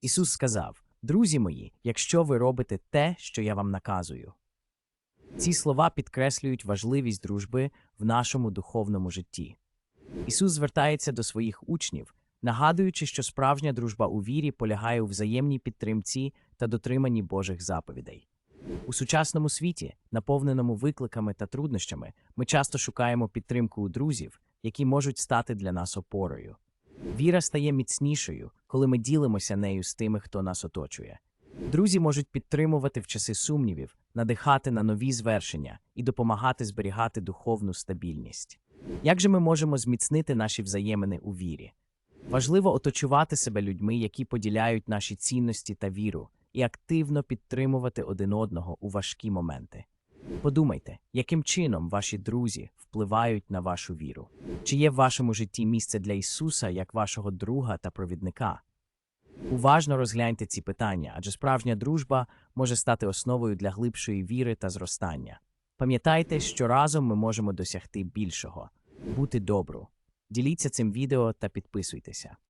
Ісус сказав: Друзі мої, якщо ви робите те, що я вам наказую. Ці слова підкреслюють важливість дружби в нашому духовному житті. Ісус звертається до своїх учнів, нагадуючи, що справжня дружба у вірі полягає у взаємній підтримці та дотриманні Божих заповідей. У сучасному світі, наповненому викликами та труднощами, ми часто шукаємо підтримку у друзів, які можуть стати для нас опорою. Віра стає міцнішою, коли ми ділимося нею з тими, хто нас оточує. Друзі можуть підтримувати в часи сумнівів, надихати на нові звершення і допомагати зберігати духовну стабільність. Як же ми можемо зміцнити наші взаємини у вірі? Важливо оточувати себе людьми, які поділяють наші цінності та віру, і активно підтримувати один одного у важкі моменти. Подумайте, яким чином ваші друзі впливають на вашу віру? Чи є в вашому житті місце для Ісуса як вашого друга та провідника? Уважно розгляньте ці питання, адже справжня дружба може стати основою для глибшої віри та зростання. Пам'ятайте, що разом ми можемо досягти більшого. Бути добру. Діліться цим відео та підписуйтеся.